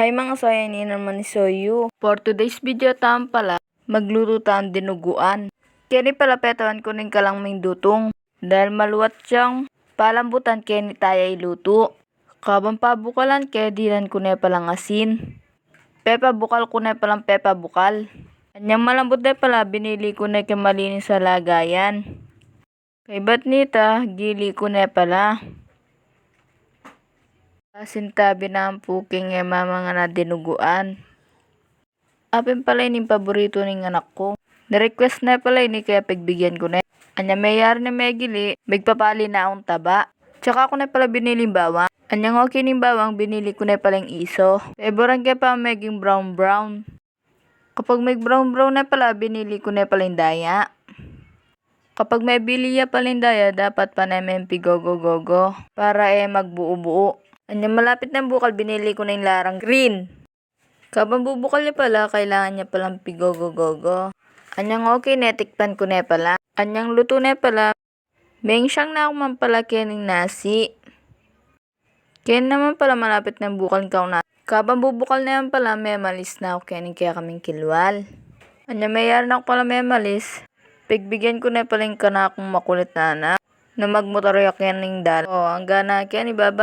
Hi mga soya, ni naman ni Soyu. For today's video tam pala, magluto tam dinuguan. Kini pala petawan ko ning kalang ming dutong. Dahil maluwat siyang palambutan kaya ni tayo iluto. Kabang pabukalan kaya dilan ko na palang asin. Pepa bukal ko na palang pepa bukal. Anyang malambot na pala, binili ko na kay malinis sa lagayan. Kay ba't nita, gili ko na pala. Kasintabi na ang puking nga na dinuguan. Apin pala ining paborito ning anak ko. Na-request na pala ini kaya pagbigyan ko na. Anya mayar na may gili, magpapali na akong taba. Tsaka ako na pala biniling bawang. Anyang okay ning bawang, binili ko na pala yung iso. Favorite kaya pa maging brown brown. Kapag may brown brown na pala, binili ko na pala yung daya. Kapag may biliya pala yung daya, dapat pa namin pigogo-gogo para eh magbuo-buo. Anyang malapit ng bukal, binili ko na yung larang green. Kapag bubukal niya pala, kailangan niya palang pigogo-gogo. Anyang okay na, tikpan ko na pala. Anyang luto na pala, Beng siyang na ako man pala kining nasi. Kaya naman pala malapit ng bukal ka na. Kabang bubukal na yan pala, may malis na ako kining kaya kaming kilwal. Anya mayar na ako pala may malis. Pigbigyan ko na pala yung kana makulit na anak. Na magmotoryak yan ng dal. O, ang gana kaya ni baba.